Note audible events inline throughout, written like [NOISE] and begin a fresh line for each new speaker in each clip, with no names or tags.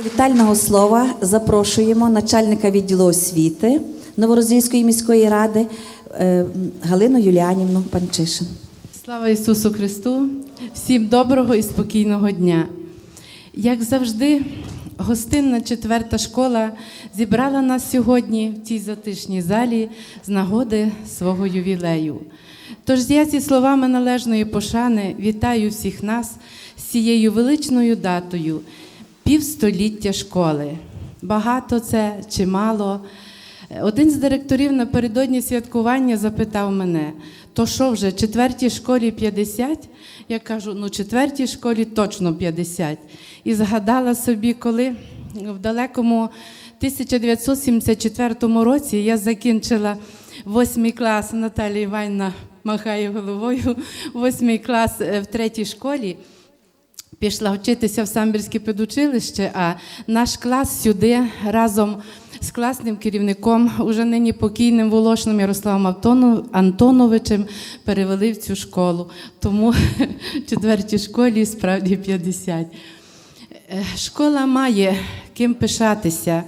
До вітального слова запрошуємо начальника відділу освіти Новороздільської міської ради е, Галину Юліанівну Панчишин.
Слава Ісусу Христу! Всім доброго і спокійного дня. Як завжди, гостинна четверта школа зібрала нас сьогодні в цій затишній залі з нагоди свого ювілею. Тож я зі словами належної пошани вітаю всіх нас з цією величною датою півстоліття школи. Багато це чи мало. Один з директорів напередодні святкування запитав мене: то що вже четвертій школі 50? Я кажу, ну четвертій школі точно 50. І згадала собі, коли в далекому 1974 році я закінчила восьмий клас Наталія Іванівна махає головою, восьмий клас е, в третій школі. Пішла вчитися в Самбірське педучилище, а наш клас сюди разом з класним керівником, уже нині покійним Волошним Ярославом Антоновичем, перевели в цю школу. Тому [LAUGHS] четвертій школі справді 50. Е, Школа має ким пишатися.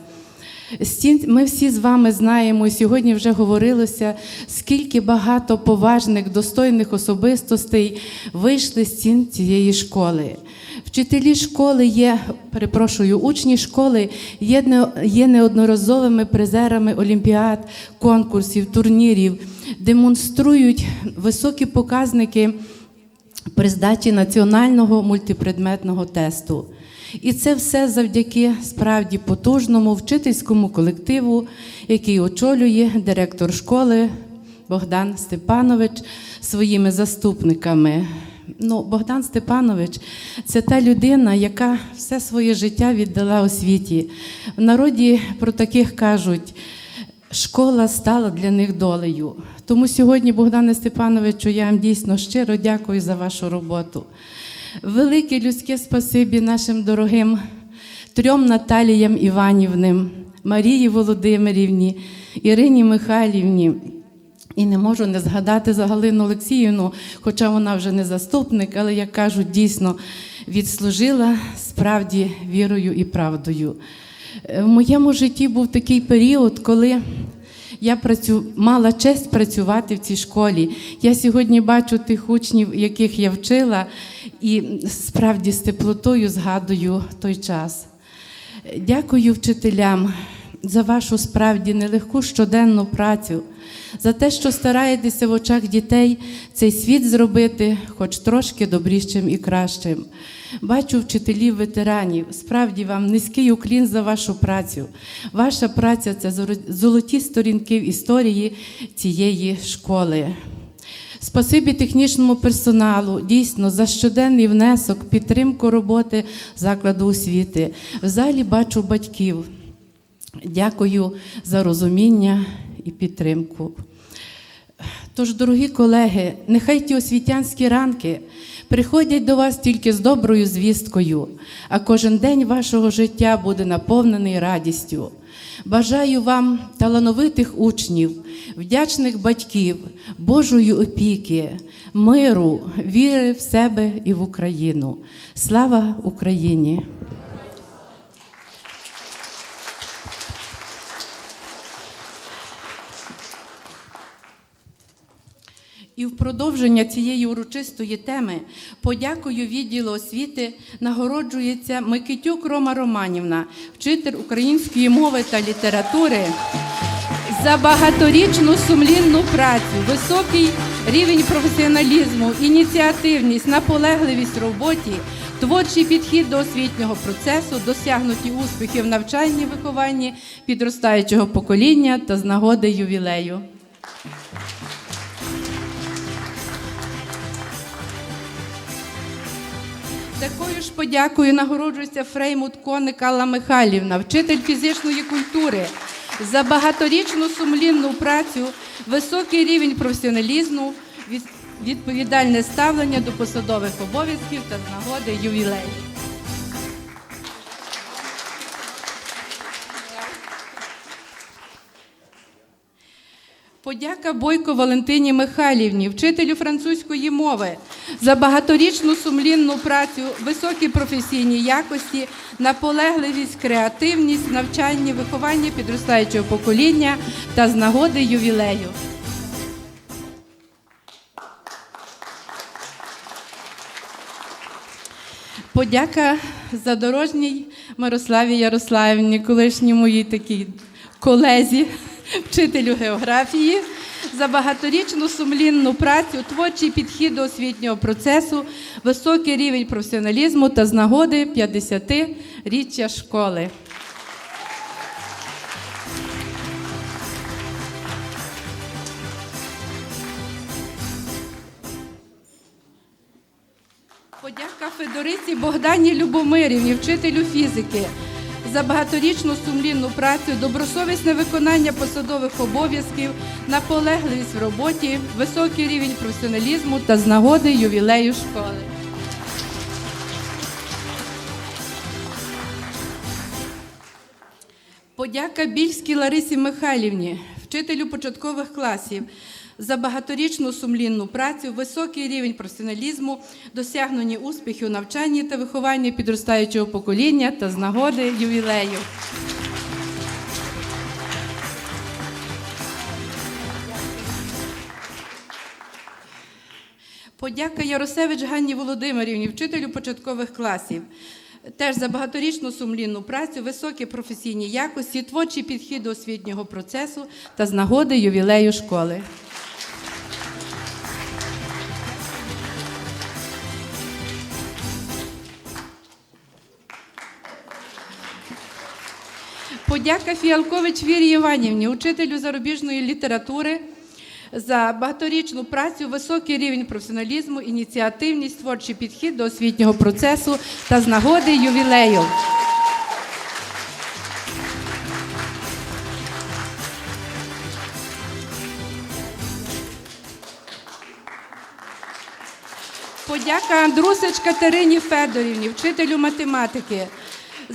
Ми всі з вами знаємо, сьогодні вже говорилося, скільки багато поважних, достойних особистостей вийшли з стін цієї школи. Вчителі школи є, перепрошую, учні школи є, є неодноразовими призерами олімпіад, конкурсів, турнірів, демонструють високі показники при здачі національного мультипредметного тесту. І це все завдяки справді потужному вчительському колективу, який очолює директор школи Богдан Степанович своїми заступниками. Ну, Богдан Степанович це та людина, яка все своє життя віддала освіті. В народі про таких кажуть. Школа стала для них долею. Тому сьогодні, Богдане Степановичу, я вам дійсно щиро дякую за вашу роботу. Велике людське спасибі нашим дорогим трьом Наталіям Іванівним, Марії Володимирівні, Ірині Михайлівні. І не можу не згадати за Галину Олексіївну, хоча вона вже не заступник, але, як кажуть, дійсно відслужила справді вірою і правдою. В моєму житті був такий період, коли я працю... мала честь працювати в цій школі. Я сьогодні бачу тих учнів, яких я вчила, і справді з теплотою згадую той час. Дякую вчителям за вашу справді нелегку щоденну працю, за те, що стараєтеся в очах дітей цей світ зробити хоч трошки добрішим і кращим. Бачу вчителів ветеранів. Справді вам низький уклін за вашу працю. Ваша праця це золоті сторінки в історії цієї школи. Спасибі технічному персоналу, дійсно, за щоденний внесок, підтримку роботи закладу освіти. В залі бачу батьків. Дякую за розуміння і підтримку. Тож, дорогі колеги, нехай ті освітянські ранки приходять до вас тільки з доброю звісткою, а кожен день вашого життя буде наповнений радістю. Бажаю вам талановитих учнів, вдячних батьків, Божої опіки, миру, віри в себе і в Україну. Слава Україні! І в продовження цієї урочистої теми подякою відділу освіти нагороджується Микитюк Рома Романівна, вчитель української мови та літератури, за багаторічну сумлінну працю, високий рівень професіоналізму, ініціативність, наполегливість в роботі, творчий підхід до освітнього процесу, досягнуті успіхи в навчанні вихованні підростаючого покоління та з нагоди ювілею. Такою ж подякою нагороджується Фреймут Коник Алла Михайлівна, вчитель фізичної культури, за багаторічну сумлінну працю, високий рівень професіоналізму, відповідальне ставлення до посадових обов'язків та з нагоди ювілею. Подяка Бойко Валентині Михайлівні, вчителю французької мови, за багаторічну сумлінну працю, високі професійні якості, наполегливість, креативність, навчання, виховання підростаючого покоління та з нагоди ювілею. Подяка задорожній Мирославі Ярославівні, колишній моїй такій колезі, вчителю географії, за багаторічну сумлінну працю, творчий підхід до освітнього процесу, високий рівень професіоналізму та з нагоди 50-річчя школи. Подяка Федориці Богдані Любомирівні, вчителю фізики, за багаторічну сумлінну працю, добросовісне виконання посадових обов'язків, наполегливість в роботі, високий рівень професіоналізму та з нагоди ювілею школи. Подяка Більській Ларисі Михайлівні, вчителю початкових класів, за багаторічну сумлінну працю, високий рівень професіоналізму, досягнені успіхів у навчанні та вихованні підростаючого покоління та з нагоди ювілею. Подяка Яросевич Ганні Володимирівні, вчителю початкових класів. Теж за багаторічну сумлінну працю, високі професійні якості, творчий підхід до освітнього процесу та з нагоди ювілею школи. Подяка Фіалкович Вірі Іванівні, учителю зарубіжної літератури, за багаторічну працю, високий рівень професіоналізму, ініціативність, творчий підхід до освітнього процесу та з нагоди ювілею. Подяка Андрусич Катерині Федорівні, вчителю математики,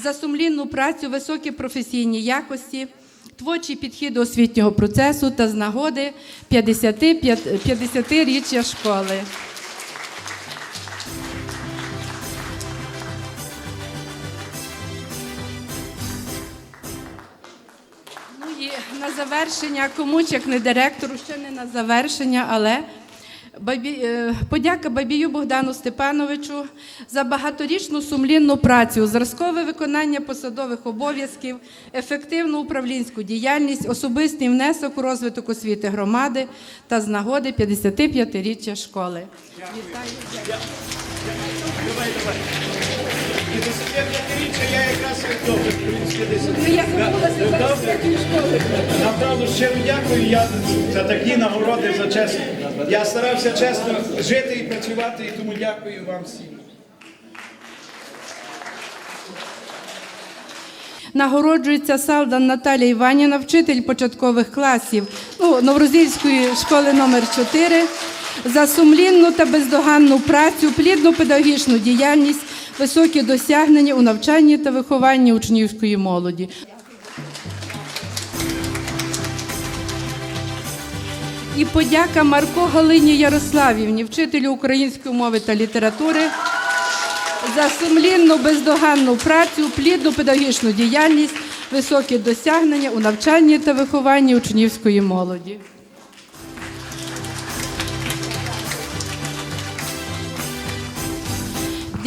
за сумлінну працю, високі професійні якості, творчий підхід до освітнього процесу та з нагоди 55 50-річчя школи. Ну на завершення, комусь як не директору, ще не на завершення, але подяка Бабію Богдану Степановичу за багаторічну сумлінну працю, зразкове виконання посадових обов'язків, ефективну управлінську діяльність, особистий внесок у розвиток освіти громади та з нагоди 55-річчя школи. Вітаю.
Річчя я якраз добре, в принципі, десь.
Ну, я забулася зараз школи.
Направду щиро дякую я за такі нагороди, за чесно. Я старався чесно жити і працювати, і тому дякую вам всім.
Нагороджується Салдан Наталія Іванівна, вчитель початкових класів ну, Новорозільської школи номер 4 за сумлінну та бездоганну працю, плідну педагогічну діяльність, високі досягнення у навчанні та вихованні учнівської молоді. І подяка Марко Галині Ярославівні, вчителю української мови та літератури, за сумлінну бездоганну працю, плідну педагогічну діяльність, високі досягнення у навчанні та вихованні учнівської молоді.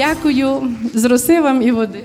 Дякую з роси вам і води.